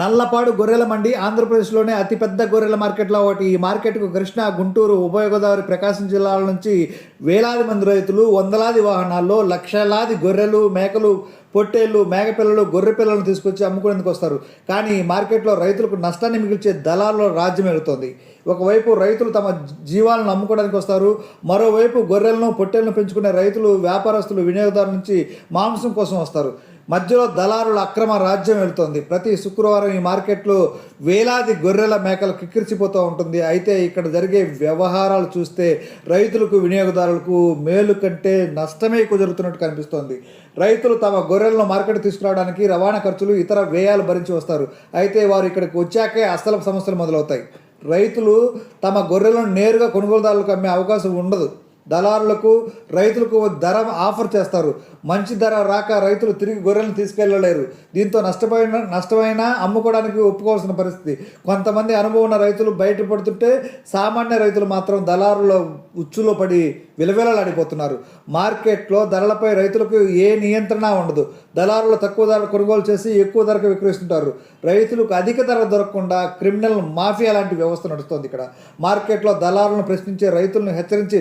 నల్లపాడు గొర్రెల మండి ఆంధ్రప్రదేశ్లోనే అతిపెద్ద గొర్రెల మార్కెట్లో ఒకటి. ఈ మార్కెట్కు కృష్ణా గుంటూరు ఉభయ గోదావరి ప్రకాశం జిల్లాల నుంచి వేలాది మంది రైతులు వందలాది వాహనాల్లో లక్షలాది గొర్రెలు మేకలు పొట్టేళ్ళు మేకపిల్లలు గొర్రె పిల్లలను తీసుకొచ్చి అమ్ముకునేందుకు వస్తారు. కానీ ఈ మార్కెట్లో రైతులకు నష్టాన్ని మిగిల్చే దళాల్లో రాజ్యం ఎడుతోంది ఒకవైపు రైతులు తమ జీవాలను అమ్ముకోవడానికి వస్తారు. మరోవైపు గొర్రెలను పొట్టేళ్ళను పెంచుకునే రైతులు వ్యాపారస్తులు వినియోగదారుల నుంచి మాంసం కోసం వస్తారు. మధ్యలో దళారుల అక్రమ రాజ్యం వెళ్తోంది. ప్రతి శుక్రవారం ఈ మార్కెట్లో వేలాది గొర్రెల మేకలు కిక్కిరిసిపోతూ ఉంటుంది. అయితే ఇక్కడ జరిగే వ్యవహారాలు చూస్తే రైతులకు వినియోగదారులకు మేలు కంటే నష్టమే కుదురుతున్నట్టు కనిపిస్తోంది. రైతులు తమ గొర్రెలను మార్కెట్ తీసుకురావడానికి రవాణా ఖర్చులు ఇతర వ్యయాలు భరించి వస్తారు. అయితే వారు ఇక్కడికి వచ్చాకే అసలు సమస్యలు మొదలవుతాయి. రైతులు తమ గొర్రెలను నేరుగా కొనుగోలుదారులకు అమ్మే అవకాశం ఉండదు. దళారులకు రైతులకు ధర ఆఫర్ చేస్తారు. మంచి ధర రాక రైతులు తిరిగి గొర్రెలను తీసుకెళ్ళలేరు దీంతో నష్టపోయిన నష్టమైనా అమ్ముకోవడానికి ఒప్పుకోవాల్సిన పరిస్థితి. కొంతమంది అనుభవం ఉన్న రైతులు బయటపడుతుంటే సామాన్య రైతులు మాత్రం దళారుల ఉచ్చులో పడి విలవిలలాడిపోతున్నారు. మార్కెట్లో ధరలపై రైతులకు ఏ నియంత్రణ ఉండదు. దళారులు తక్కువ ధర కొనుగోలు చేసి ఎక్కువ ధరకు విక్రయిస్తుంటారు. రైతులకు అధిక ధర దొరకకుండా క్రిమినల్ మాఫియా లాంటి వ్యవస్థ నడుస్తుంది ఇక్కడ. మార్కెట్లో దళారులను ప్రశ్నించే రైతులను హెచ్చరించి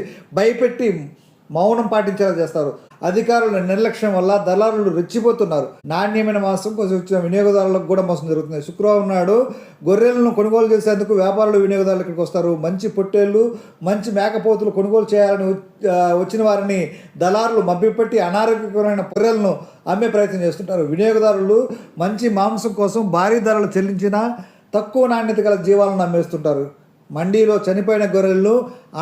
భయపెట్టి మౌనం పాటించేలా చేస్తారు. అధికారుల నిర్లక్ష్యం వల్ల దళారులు రెచ్చిపోతున్నారు. నాణ్యమైన మాంసం కోసం వచ్చిన వినియోగదారులకు కూడా మోసం జరుగుతుంది. శుక్రవారం నాడు గొర్రెలను కొనుగోలు చేసేందుకు వ్యాపారులు వినియోగదారులు ఇక్కడికి వస్తారు. మంచి పొట్టేళ్ళు మంచి మేకపోతులు కొనుగోలు చేయాలని వచ్చి- వచ్చిన వారిని దళారులు మభ్యపెట్టి అనారోగ్యకరమైన గొర్రెలను అమ్మే ప్రయత్నం చేస్తుంటారు. వినియోగదారులు మంచి మాంసం కోసం భారీ ధరలు చెల్లించినా తక్కువ నాణ్యత గల జీవాలను అమ్మేస్తుంటారు. మండీలో చనిపోయిన గొర్రెలను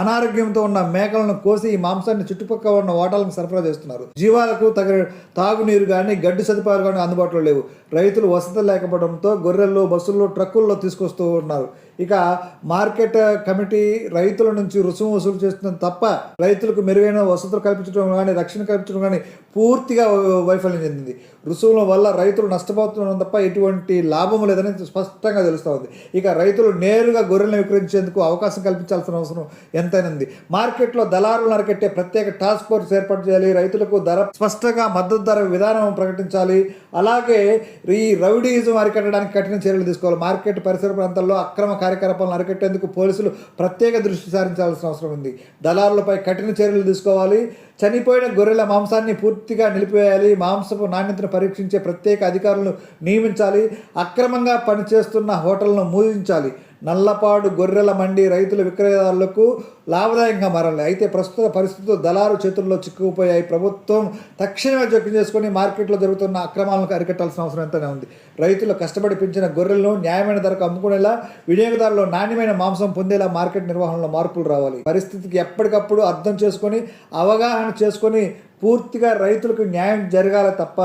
అనారోగ్యంతో ఉన్న మేకలను కోసి ఈ మాంసాన్ని చుట్టుపక్కల ఉన్న ఓటాలకు సరఫరా చేస్తున్నారు. జీవాలకు తగిన తాగునీరు కానీ గడ్డి సదుపాయాలు కానీ అందుబాటులో లేవు. రైతులు వసతి లేకపోవడంతో గొర్రెల్లో బస్సుల్లో ట్రక్కుల్లో తీసుకొస్తూ ఉన్నారు. ఇక మార్కెట్ కమిటీ రైతుల నుంచి రుసుము వసూలు చేస్తుంది తప్ప రైతులకు మెరుగైన వసతులు కల్పించడం కానీ రక్షణ కల్పించడం కానీ పూర్తిగా వైఫల్యం చెందింది. రుసుముల వల్ల రైతులు నష్టపోతున్నాం తప్ప ఎటువంటి లాభం లేదని స్పష్టంగా తెలుస్తూ ఉంది. ఇక రైతులు నేరుగా గొర్రెలను విక్రయించేందుకు అవకాశం కల్పించాల్సిన అవసరం ఎంతైనా ఉంది. మార్కెట్లో దళారులు నరకెట్టే ప్రత్యేక టాస్క్ ఫోర్స్ ఏర్పాటు చేయాలి. రైతులకు ధర స్పష్టంగా మద్దతు ధర విధానం ప్రకటించాలి. అలాగే ఈ రౌడీజం అరికట్టడానికి కఠిన చర్యలు తీసుకోవాలి. మార్కెట్ పరిసర ప్రాంతాల్లో అక్రమ కార్యకలాపాలను అరికట్టేందుకు పోలీసులు ప్రత్యేక దృష్టి సారించాల్సిన అవసరం ఉంది. దళారులపై కఠిన చర్యలు తీసుకోవాలి. చనిపోయిన గొర్రెల మాంసాన్ని పూర్తిగా నిలిపివేయాలి. మాంసపు నాణ్యతను పరీక్షించే ప్రత్యేక అధికారులను నియమించాలి. అక్రమంగా పనిచేస్తున్న హోటళ్ళను మూదించాలి నల్లపాడు గొర్రెల మండి రైతుల విక్రయదారులకు లాభదాయకంగా మారాలి. అయితే ప్రస్తుత పరిస్థితులు దళారు చేతుల్లో చిక్కుకుపోయాయి. ప్రభుత్వం తక్షణమే జోక్యం చేసుకొని మార్కెట్లో జరుగుతున్న అక్రమాలను అరికట్టాల్సిన అవసరం ఎంతనే ఉంది. రైతులు కష్టపడి పెంచిన గొర్రెలను న్యాయమైన ధరకు అమ్ముకునేలా వినియోగదారులు నాణ్యమైన మాంసం పొందేలా మార్కెట్ నిర్వహణలో మార్పులు రావాలి. పరిస్థితికి ఎప్పటికప్పుడు అర్థం చేసుకొని అవగాహన చేసుకొని పూర్తిగా రైతులకు న్యాయం జరగాలి తప్ప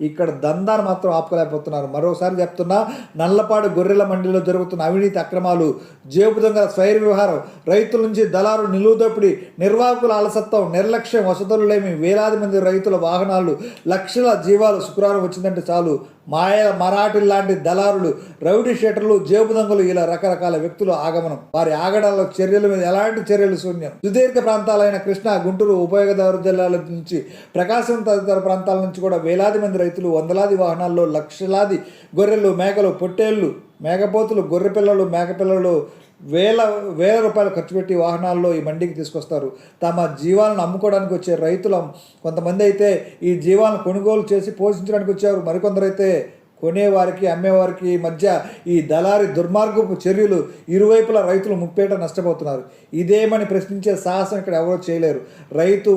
ఇక్కడ దందాను మాత్రం ఆపుకోలేకపోతున్నారు. మరోసారి చెప్తున్నా నల్లపాడు గొర్రెల మండలిలో జరుగుతున్న అవినీతి అక్రమాలు జేబు దొంగల స్వైర వ్యవహారం రైతుల నుంచి దళారు నిలువుదోపిడి నిర్వాహకుల అలసత్వం నిర్లక్ష్యం వసతులు లేమి వేలాది మంది రైతుల వాహనాలు లక్షల జీవాలు శుక్రవారం వచ్చిందంటే చాలు. మాయ మరాఠీ లాంటి దళారులు రౌడీ షెటర్లు జేబుదంగులు ఇలా రకరకాల వ్యక్తుల ఆగమనం. వారి ఆగడంలో చర్యల మీద ఎలాంటి చర్యలు శూన్యం? సుదీర్ఘ ప్రాంతాలైన కృష్ణా గుంటూరు ఉభయ జిల్లాల నుంచి ప్రకాశం తదితర ప్రాంతాల నుంచి కూడా వేలాది మంది రైతులు వందలాది వాహనాల్లో లక్షలాది గొర్రెలు మేకలు పొట్టేళ్ళు మేకపోతులు గొర్రె పిల్లలు మేకపిల్లలు వేల వేల రూపాయలు ఖర్చు పెట్టి వాహనాల్లో ఈ మండికి తీసుకొస్తారు. తమ జీవాలను అమ్ముకోవడానికి వచ్చే రైతులం కొంతమంది అయితే ఈ జీవాలను కొనుగోలు చేసి పోషించడానికి వచ్చారు. మరికొందరైతే కొనేవారికి అమ్మేవారికి మధ్య ఈ దళారి దుర్మార్గపు చర్యలు ఇరువైపులా రైతులు ముప్పేట నష్టపోతున్నారు. ఇదేమని ప్రశ్నించే సాహసం ఇక్కడ ఎవరో చేయలేరు. రైతు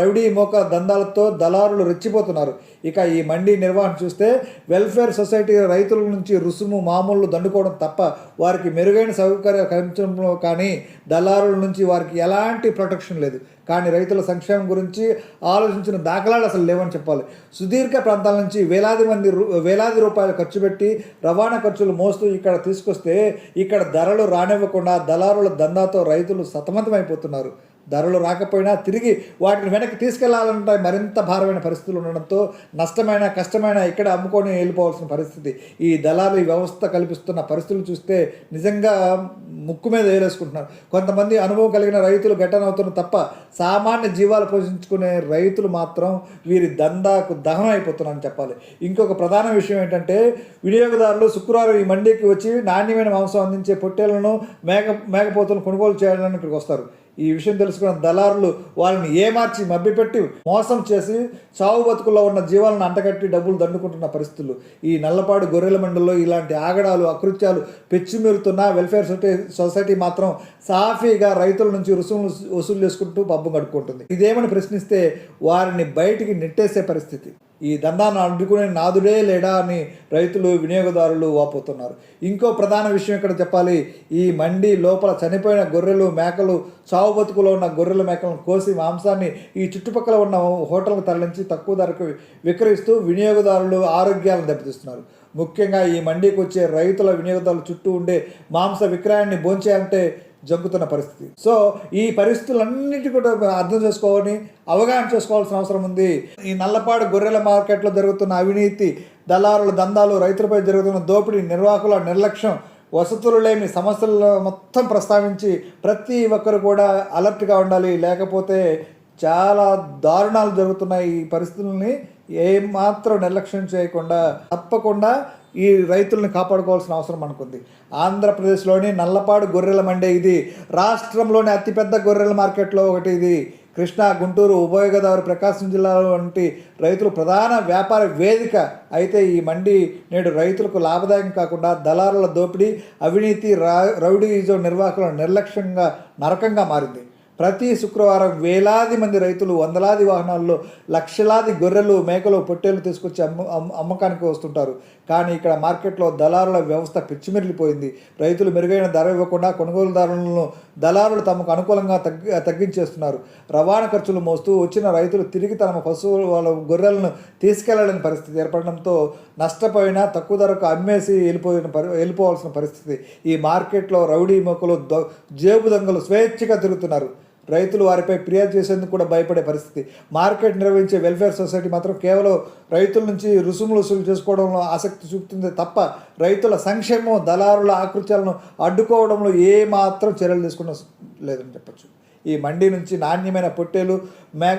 రౌడీ మోక దందాలతో దళారులు రెచ్చిపోతున్నారు. ఇక ఈ మండీ నిర్వహణ చూస్తే వెల్ఫేర్ సొసైటీ రైతుల నుంచి రుసుము మామూలు దండుకోవడం తప్ప వారికి మెరుగైన సౌకర్యాలు కల్పించడంలో కానీ దళారుల నుంచి వారికి ఎలాంటి ప్రొటెక్షన్ లేదు. కానీ రైతుల సంక్షేమం గురించి ఆలోచించిన దాఖలాలు అసలు లేవని చెప్పాలి. సుదీర్ఘ ప్రాంతాల నుంచి వేలాది మంది వేలాది రూపాయలు ఖర్చు పెట్టి రవాణా ఖర్చులు మోస్తూ ఇక్కడ తీసుకొస్తే ఇక్కడ ధరలు రానివ్వకుండా దళారుల దందాతో రైతులు సతమతమైపోతున్నారు. ధరలు రాకపోయినా తిరిగి వాటిని వెనక్కి తీసుకెళ్ళాలంటే మరింత భారమైన పరిస్థితులు ఉండడంతో నష్టమైన కష్టమైన ఇక్కడ అమ్ముకొని వెళ్ళిపోవాల్సిన పరిస్థితి. ఈ దళాలు ఈ వ్యవస్థ కల్పిస్తున్న పరిస్థితులు చూస్తే నిజంగా ముక్కు మీద వేలేసుకుంటున్నారు కొంతమంది అనుభవం కలిగిన రైతులు గట్టనవుతున్న తప్ప సామాన్య జీవాలు పోషించుకునే రైతులు మాత్రం వీరి దందాకు దహనం అయిపోతున్నారని చెప్పాలి. ఇంకొక ప్రధాన విషయం ఏంటంటే వినియోగదారులు శుక్రవారం ఈ మండీకి వచ్చి నాణ్యమైన మాంసం అందించే పొట్టేలను మేక మేకపోతులను కొనుగోలు చేయాలని ఇక్కడికి వస్తారు. ఈ విషయం తెలుసుకున్న దళారులు వాళ్ళని ఏమార్చి మభ్యపెట్టి మోసం చేసి చావు బతుకుల్లో ఉన్న జీవాలను అంటగట్టి డబ్బులు దండుకుంటున్న పరిస్థితులు. ఈ నల్లపాడు గొర్రెల మండల్లో ఇలాంటి ఆగడాలు అకృత్యాలు పెచ్చిమీరుతున్న వెల్ఫేర్ సొసైటీ సొసైటీ మాత్రం సాఫీగా రైతుల నుంచి రుసుములు వసూలు చేసుకుంటూ పబ్బం కడుక్కుంటుంది. ఇదేమని ప్రశ్నిస్తే వారిని బయటికి నెట్టేసే పరిస్థితి. ఈ దందాన్ని అడ్డుకునే నాదుడే లేడా అని రైతులు వినియోగదారులు వాపోతున్నారు. ఇంకో ప్రధాన విషయం ఇక్కడ చెప్పాలి. ఈ మండి లోపల చనిపోయిన గొర్రెలు మేకలు చావు బతుకులో ఉన్న గొర్రెల మేకలను కోసి మాంసాన్ని ఈ చుట్టుపక్కల ఉన్న హోటల్కు తరలించి తక్కువ ధరకు విక్రయిస్తూ వినియోగదారులు ఆరోగ్యాలను దెబ్బతీస్తున్నారు. ముఖ్యంగా ఈ మండీకి వచ్చే రైతుల వినియోగదారుల చుట్టూ ఉండే మాంస విక్రయాన్ని భోంచేయాలంటే జంకుతున్న పరిస్థితి. సో ఈ పరిస్థితులన్నిటి కూడా అర్థం చేసుకోవాలని అవగాహన చేసుకోవాల్సిన అవసరం ఉంది. ఈ నల్లపాడు గొర్రెల మార్కెట్లో జరుగుతున్న అవినీతి దళారుల దందాలు రైతులపై జరుగుతున్న దోపిడీ నిర్వాహకుల నిర్లక్ష్యం వసతులు లేని సమస్యలు మొత్తం ప్రస్తావించి ప్రతి ఒక్కరు కూడా అలర్ట్గా ఉండాలి. లేకపోతే చాలా దారుణాలు జరుగుతున్నాయి ఈ పరిస్థితుల్ని ఏమాత్రం నిర్లక్ష్యం చేయకుండా తప్పకుండా ఈ రైతుల్ని కాపాడుకోవాల్సిన అవసరం మనకుంది. ఆంధ్రప్రదేశ్లోని నల్లపాడు గొర్రెల మండే ఇది. రాష్ట్రంలోని అతిపెద్ద గొర్రెల మార్కెట్లో ఒకటి ఇది. కృష్ణా గుంటూరు ఉభయ గోదావరి ప్రకాశం జిల్లాలో వంటి రైతులు ప్రధాన వ్యాపార వేదిక అయితే ఈ మండి నేడు రైతులకు లాభదాయకం కాకుండా దళారుల దోపిడీ అవినీతి రా ఈజో నిర్వాహకుల నిర్లక్ష్యంగా నరకంగా మారింది. ప్రతి శుక్రవారం వేలాది మంది రైతులు వందలాది వాహనాల్లో లక్షలాది గొర్రెలు మేకలు పొట్టేలు తీసుకొచ్చి అమ్మ- అమ్మకానికి వస్తుంటారు. కానీ ఇక్కడ మార్కెట్లో దళారుల వ్యవస్థ పిచ్చిమెరిలిపోయింది. రైతులు మెరుగైన ధర ఇవ్వకుండా కొనుగోలుదారులను దళారులు తమకు అనుకూలంగా తగ్గి తగ్గించేస్తున్నారు. రవాణా ఖర్చులు మోస్తూ వచ్చిన రైతులు తిరిగి తమ పశువులు వాళ్ళ గొర్రెలను తీసుకెళ్ళలేని పరిస్థితి ఏర్పడడంతో నష్టపోయినా తక్కువ ధరకు అమ్మేసి వెళ్ళిపోయిన పరి వెళ్ళిపోవాల్సిన పరిస్థితి. ఈ మార్కెట్లో రౌడీ మొక్కలు దొ జేబు దొంగలు స్వేచ్ఛగా తిరుగుతున్నారు. రైతులు వారిపై ఫిర్యాదు చేసేందుకు కూడా భయపడే పరిస్థితి. మార్కెట్ నిర్వహించే వెల్ఫేర్ సొసైటీ మాత్రం కేవలం రైతుల నుంచి రుసుములు వసూలు చేసుకోవడంలో ఆసక్తి చూపుతుంది తప్ప రైతుల సంక్షేమం దళారుల ఆకృత్యాలను అడ్డుకోవడంలో ఏమాత్రం చర్యలు తీసుకున్న లేదని చెప్పచ్చు. ఈ మండి నుంచి నాణ్యమైన పొట్టేలు మేక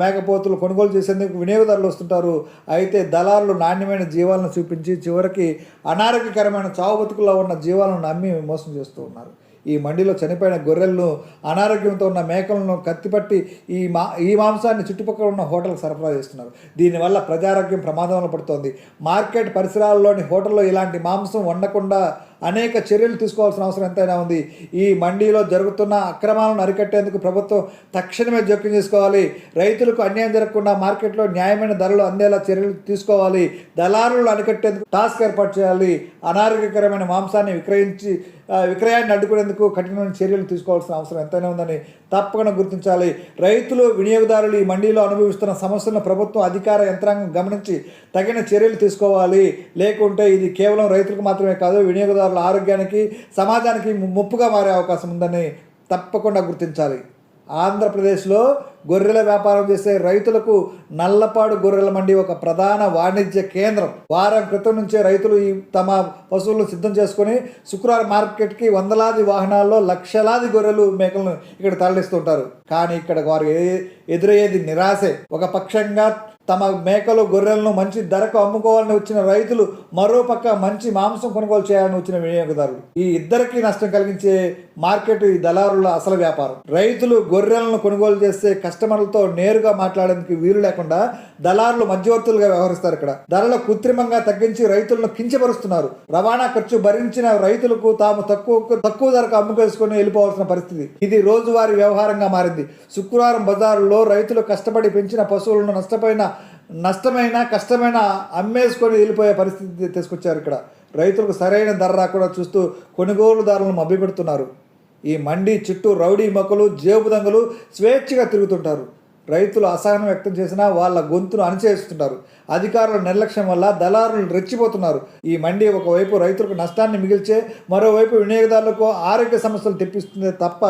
మేకపోతులు కొనుగోలు చేసేందుకు వినియోగదారులు వస్తుంటారు. అయితే దళారులు నాణ్యమైన జీవాలను చూపించి చివరికి అనారోగ్యకరమైన చావు బతుకుల్లో ఉన్న జీవాలను నమ్మి మోసం చేస్తూ ఉన్నారు. ఈ మండిలో చనిపోయిన గొర్రెలను అనారోగ్యంతో ఉన్న మేకలను కత్తిపట్టి ఈ మా ఈ మాంసాన్ని చుట్టుపక్కల ఉన్న హోటల్కి సరఫరా చేస్తున్నారు. దీనివల్ల ప్రజారోగ్యం ప్రమాదంలో పడుతోంది. మార్కెట్ పరిసరాల్లోని హోటల్లో ఇలాంటి మాంసం వండకుండా అనేక చర్యలు తీసుకోవాల్సిన అవసరం ఎంతైనా ఉంది. ఈ మండీలో జరుగుతున్న అక్రమాలను అరికట్టేందుకు ప్రభుత్వం తక్షణమే జోక్యం చేసుకోవాలి. రైతులకు అన్యాయం జరగకుండా మార్కెట్లో న్యాయమైన ధరలు అందేలా చర్యలు తీసుకోవాలి. దళారులు అరికట్టేందుకు టాస్క్ ఏర్పాటు చేయాలి. అనారోగ్యకరమైన మాంసాన్ని విక్రయించి విక్రయాన్ని అడ్డుకునేందుకు కఠినమైన చర్యలు తీసుకోవాల్సిన అవసరం ఎంతైనా ఉందని తప్పకుండా గుర్తించాలి. రైతులు వినియోగదారులు ఈ మండీలో అనుభవిస్తున్న సమస్యలను ప్రభుత్వం అధికార యంత్రాంగం గమనించి తగిన చర్యలు తీసుకోవాలి. లేకుంటే ఇది కేవలం రైతులకు మాత్రమే కాదు వినియోగదారు ఆరోగ్యానికి సమాజానికి ముప్పుగా మారే అవకాశం ఉందని తప్పకుండా గుర్తించాలి. ఆంధ్రప్రదేశ్లో గొర్రెల వ్యాపారం చేసే రైతులకు నల్లపాడు గొర్రెల మండి ఒక ప్రధాన వాణిజ్య కేంద్రం. వారం క్రితం నుంచే రైతులు ఈ తమ పశువులను సిద్ధం చేసుకొని శుక్రవారం మార్కెట్కి వందలాది వాహనాల్లో లక్షలాది గొర్రెలు మేకలను ఇక్కడ తరలిస్తుంటారు. కానీ ఇక్కడ వారు ఎదురయ్యేది నిరాశే. ఒక పక్షంగా తమ మేకలు గొర్రెలను మంచి ధరకు అమ్ముకోవాలని వచ్చిన రైతులు మరోపక్క మంచి మాంసం కొనుగోలు చేయాలని వచ్చిన వినియోగదారులు. ఈ ఇద్దరికి నష్టం కలిగించే మార్కెట్ ఈ దళారుల అసలు వ్యాపారం. రైతులు గొర్రెలను కొనుగోలు చేస్తే కస్టమర్లతో నేరుగా మాట్లాడేందుకు వీలు లేకుండా దళారులు మధ్యవర్తులుగా వ్యవహరిస్తారు ఇక్కడ. ధరలు కృత్రిమంగా తగ్గించి రైతులను కించపరుస్తున్నారు. రవాణా ఖర్చు భరించిన రైతులకు తాము తక్కువ తక్కువ ధరకు అమ్ముకేసుకొని వెళ్ళిపోవాల్సిన పరిస్థితి. ఇది రోజువారీ వ్యవహారంగా మారింది. శుక్రవారం బజారులో రైతులు కష్టపడి పెంచిన పశువులను నష్టపోయిన నష్టమైన కష్టమైన అమ్మేసుకొని వెళ్ళిపోయే పరిస్థితి తీసుకొచ్చారు ఇక్కడ. రైతులకు సరైన ధర రాకుండా చూస్తూ కొనుగోలుదారులను మభ్యపెడుతున్నారు. ఈ మండి చుట్టూ రౌడీ మొక్కలు జేబు దంగలు స్వేచ్ఛగా తిరుగుతుంటారు. రైతులు అసహనం వ్యక్తం చేసినా వాళ్ళ గొంతును అణచేస్తున్నారు. అధికారుల నిర్లక్ష్యం వల్ల దళారులు రెచ్చిపోతున్నారు. ఈ మండి ఒకవైపు రైతులకు నష్టాన్ని మిగిల్చే మరోవైపు వినియోగదారులకు ఆరోగ్య సమస్యలు తెప్పిస్తుంది తప్ప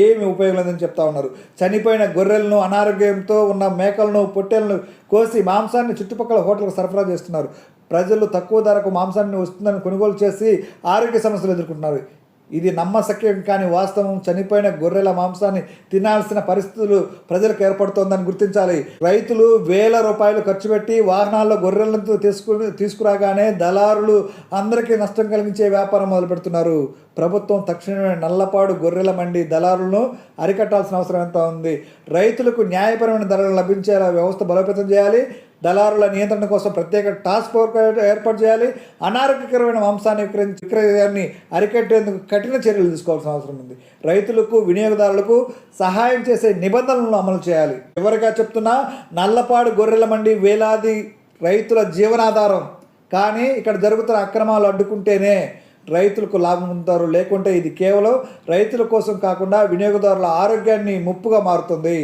ఏమి ఉపయోగం లేదని చెప్తా ఉన్నారు. చనిపోయిన గొర్రెలను అనారోగ్యంతో ఉన్న మేకలను పొట్టెలను కోసి మాంసాన్ని చుట్టుపక్కల హోటల్కు సరఫరా చేస్తున్నారు. ప్రజలు తక్కువ ధరకు మాంసాన్ని వస్తుందని కొనుగోలు చేసి ఆరోగ్య సమస్యలు ఎదుర్కొంటున్నారు. ఇది నమ్మశక్యం కాని వాస్తవం. చనిపోయిన గొర్రెల మాంసాన్ని తినాల్సిన పరిస్థితులు ప్రజలకు ఏర్పడుతోందని గుర్తించాలి. రైతులు వేల రూపాయలు ఖర్చు పెట్టి వాహనాల్లో గొర్రెలను తీసుకుని తీసుకురాగానే దళారులు అందరికీ నష్టం కలిగించే వ్యాపారం మొదలు పెడుతున్నారు ప్రభుత్వం తక్షణమే నల్లపాడు గొర్రెల మండి దళారులను అరికట్టాల్సిన అవసరం ఎంత ఉంది? రైతులకు న్యాయపరమైన ధరలు లభించేలా వ్యవస్థ బలోపేతం చేయాలి. దళారుల నియంత్రణ కోసం ప్రత్యేక టాస్క్ ఫోర్స్ ఏర్పాటు చేయాలి. అనారోగ్యకరమైన మాంసాన్ని విక్రయించి విక్రయాన్ని అరికట్టేందుకు కఠిన చర్యలు తీసుకోవాల్సిన అవసరం ఉంది. రైతులకు వినియోగదారులకు సహాయం చేసే నిబంధనలను అమలు చేయాలి. చివరిగా చెప్తున్నా నల్లపాడు గొర్రెల మండి వేలాది రైతుల జీవనాధారం. కానీ ఇక్కడ జరుగుతున్న అక్రమాలు అడ్డుకుంటేనే రైతులకు లాభం ఉంటారు లేకుంటే ఇది కేవలం రైతుల కోసం కాకుండా వినియోగదారుల ఆరోగ్యాన్ని ముప్పుగా మారుతుంది.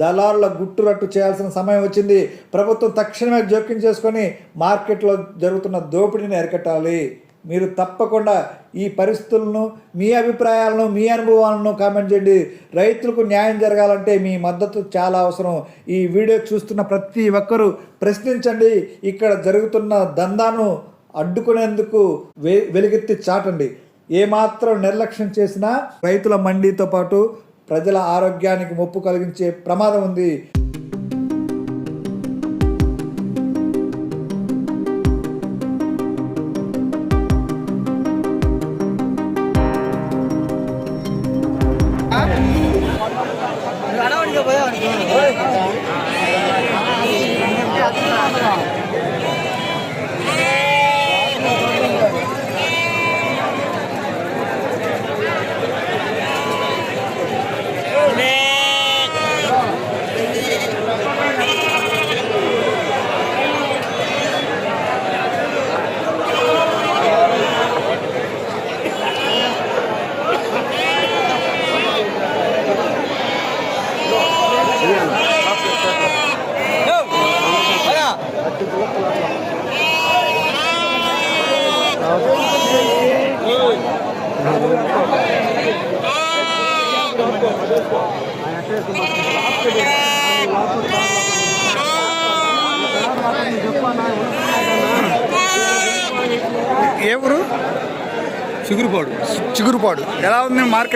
దళారుల గుట్టురట్టు చేయాల్సిన సమయం వచ్చింది. ప్రభుత్వం తక్షణమే జోక్యం చేసుకొని మార్కెట్లో జరుగుతున్న దోపిడీని అరికట్టాలి. మీరు తప్పకుండా ఈ పరిస్థితులను మీ అభిప్రాయాలను మీ అనుభవాలను కామెంట్ చేయండి. రైతులకు న్యాయం జరగాలంటే మీ మద్దతు చాలా అవసరం. ఈ వీడియో చూస్తున్న ప్రతి ఒక్కరూ ప్రశ్నించండి. ఇక్కడ జరుగుతున్న దందాను అడ్డుకునేందుకు వె వెలుగెత్తి చాటండి. ఏమాత్రం నిర్లక్ష్యం చేసినా రైతుల మండితో పాటు ప్రజల ఆరోగ్యానికి ముప్పు కలిగించే ప్రమాదం ఉంది.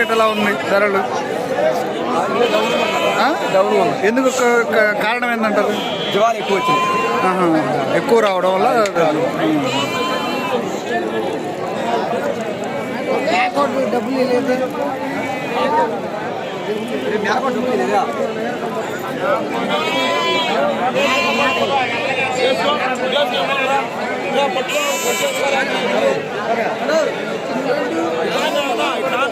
మార్కెట్ ఎలా ఉంది ధరలు? ఎందుకు కారణం ఏంటంటారు జ్వాలు ఎక్కువ వచ్చింది. ఎక్కువ రావడం వల్ల డబ్బులు లేదా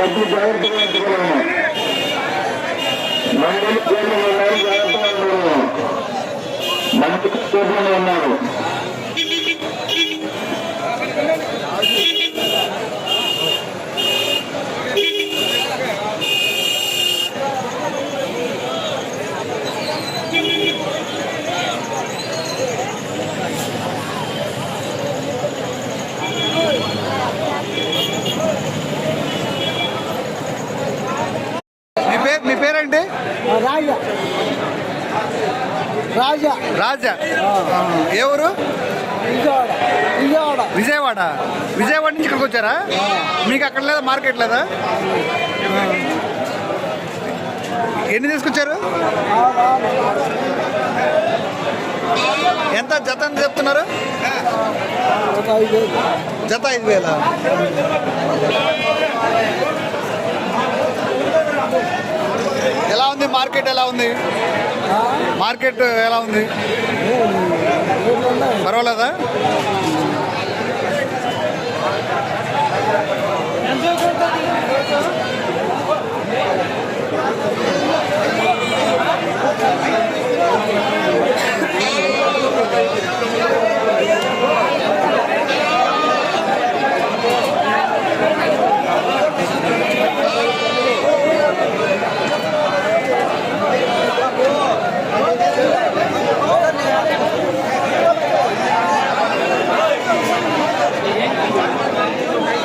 డబ్బు జాగ్రత్తగా ఎత్తుకోలేము మండలి కేంద్రంలో ఉన్నారు జాగ్రత్తగా ఉండలేము మందులు కేంద్రంలో ఉన్నారు. పేరేంటి రాజా. రాజా. రాజా. ఏ ఊరు? విజయవాడ. విజయవాడ. విజయవాడ. నుంచి ఇక్కడికి వచ్చారా? మీకు అక్కడ లేదా? మార్కెట్ లేదా? ఎన్ని తీసుకొచ్చారు? ఎంత జత ఎంత చెప్తున్నారు. జత ఐదు వేల? ఎలా ఉంది మార్కెట్ ఎలా ఉంది? మార్కెట్ ఎలా ఉంది? పర్వాలేదా?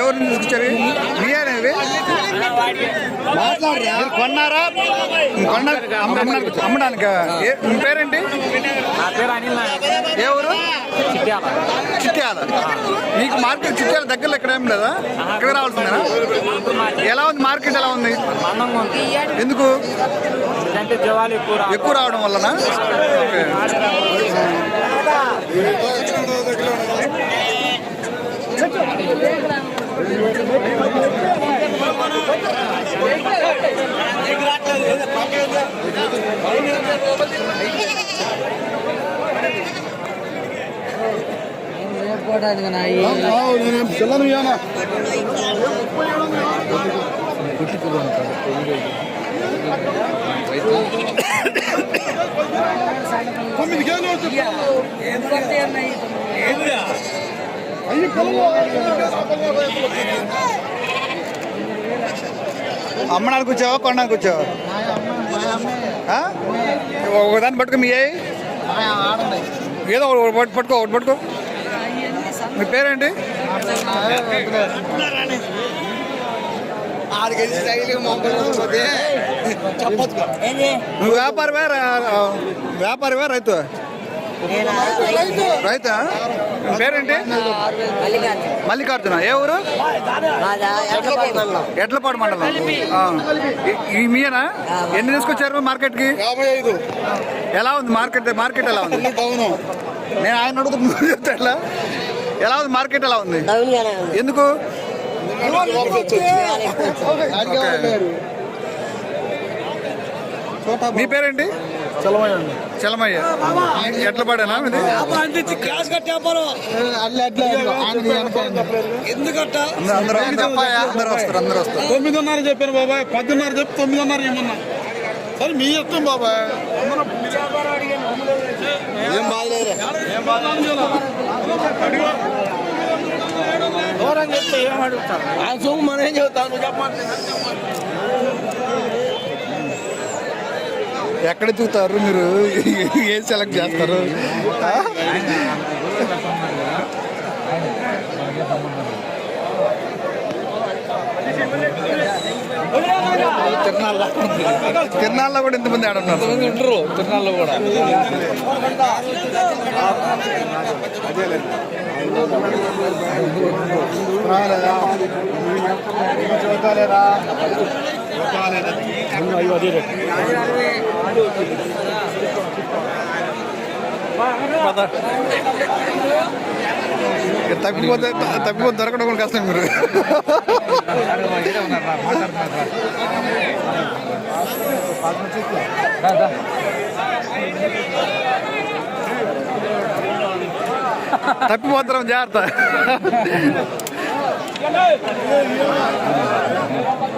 ఎవరు తీసుకొచ్చారు మీరేనేవి మీరు కొన్నారా? కొన్నారు అమ్మడానికి? మీ పేరేంటి? ఊరు? చిట్యాల. చిట్యాల. మీకు మార్కెట్ చిట్యాల దగ్గరలో ఇక్కడ ఏం లేదా? ఇక్కడ రావాల్సిందేనా? ఎలా ఉంది? మార్కెట్ ఎలా ఉంది? ఎందుకు? ఎక్కువ రావు. ఎక్కువ రావడం వలన ఓకే. అమ్మడానికి వచ్చావా కొనడానికి వచ్చావా? ఒకదాన్ని పట్టుకో మీ ఏదో ఒకటి పట్టు- పట్టుకో ఒకటి పట్టుకో. మీ పేరేంటి? నువ్వు వ్యాపారమే వ్యాపారమే రైతు. రైతా? మీ పేరేంటి? మల్లికార్జున. ఏ ఊరు? ఎడ్లపాడు మండలం. ఈ- ఈ మీనా ఎన్ని తీసుకొచ్చారు మార్కెట్కి ఎలా ఉంది మార్కెట్? మార్కెట్ ఎలా ఉంది? నేను ఆయన అడుగుతున్నా నువ్వు చెప్తే ఎట్లా ఎలా ఉంది మార్కెట్ ఎలా ఉంది? ఎందుకు. మీ పేరేంటి? చలమయ్య ఎట్ల పడేనా తొమ్మిదిన్నర చెప్పాను బాబాయ్ పదిన్నర చెప్పి తొమ్మిదిన్నర ఏమన్నా సరే మీ ఇష్టం బాబాయ్. ఏం బాధలేదు. ఏం బాధ దూరం చెప్తే ఏం అడుగుతారు? ఆ సొమ్ము మనం ఏం చెబుతాం? నువ్వు చెప్పండి ఎక్కడ చూస్తారు మీరు? ఏం సెలెక్ట్ చేస్తారు? ఆ? తిరునాళ్ళలో కూడా ఇంతమంది ఆడున్నారు ఉంటారు తిరునాళ్ళు కూడా. తప్పిపోతే తప్పిపోతే దొరకడం కూడా కష్టం మీరు తప్పిపోతాం జాగ్రత్త.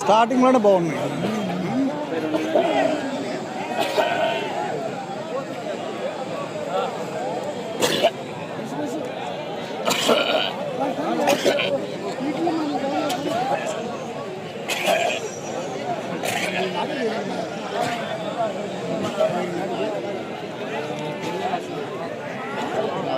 స్టార్టింగ్లోనే బాగున్నాయి.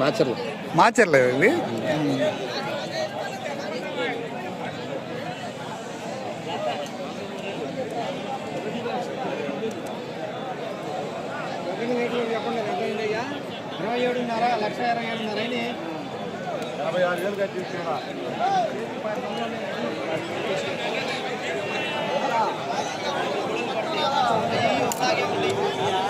మాచర్లు మాచర్లే ఇవి ఇరవై ఏడున్నర లక్ష ఇరవై ఏడున్నర నెమ్మది బాబా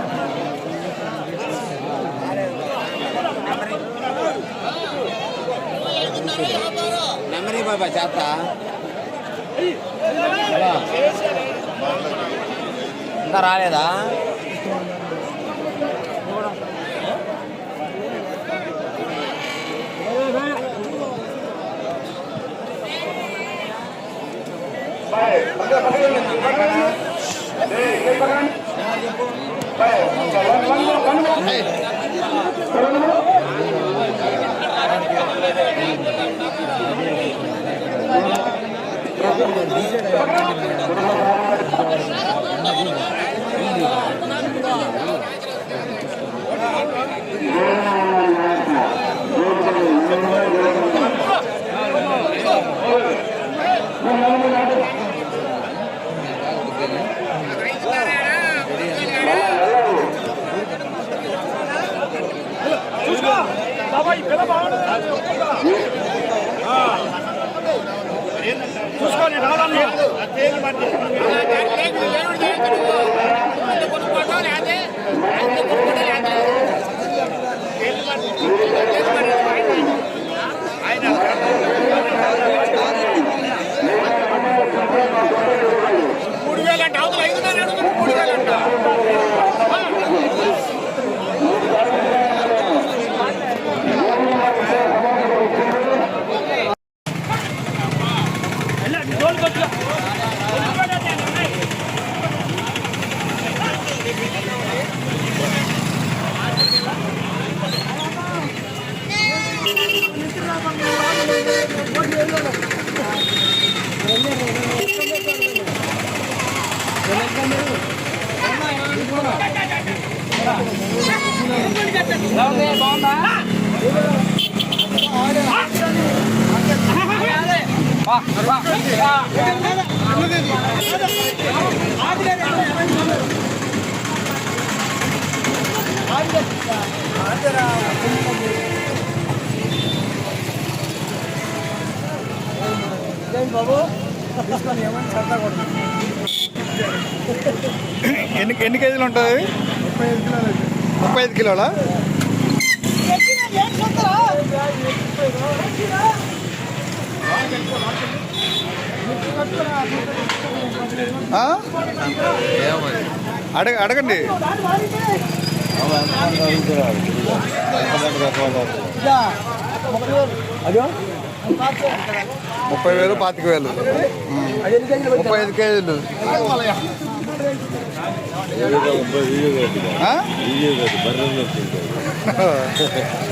రాలేదా బాబు తీసుకొని ఏమని రాలేదా చెప్పు ஆமா అడగ అడగండి. ముప్పై వేలు పాతిక వేలు. ముప్పై ఐదు కేజీలు. ఆ?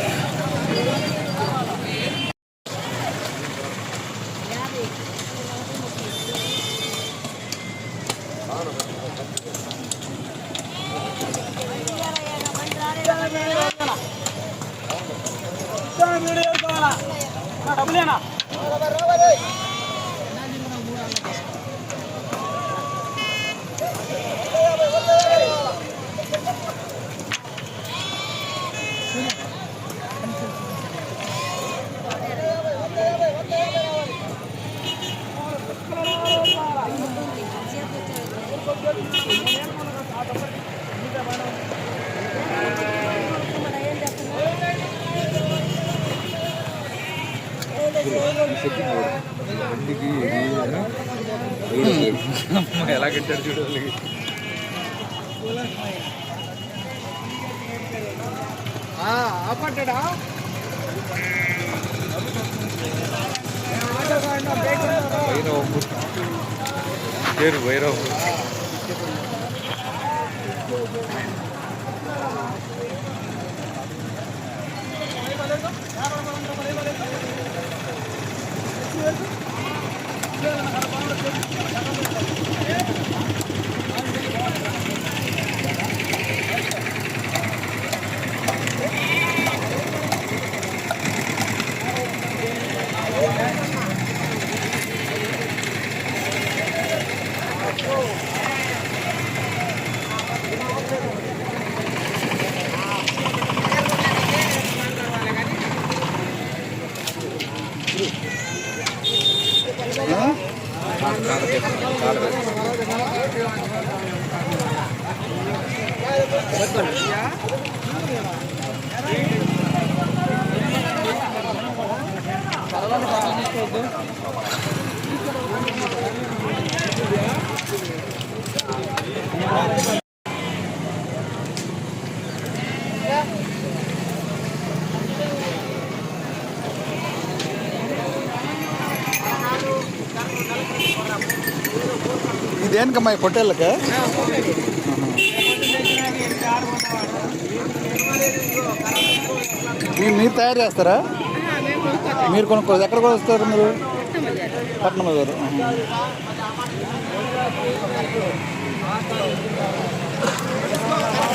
ఇదేనకమ్మా ఈ పొట్టేళ్ళకి? మీరు మీరు తయారు చేస్తారా? మీరు కొనుక్కో ఎక్కడ కొనుక్కొస్తారు మీరు? పట్నం గారు. Thank you.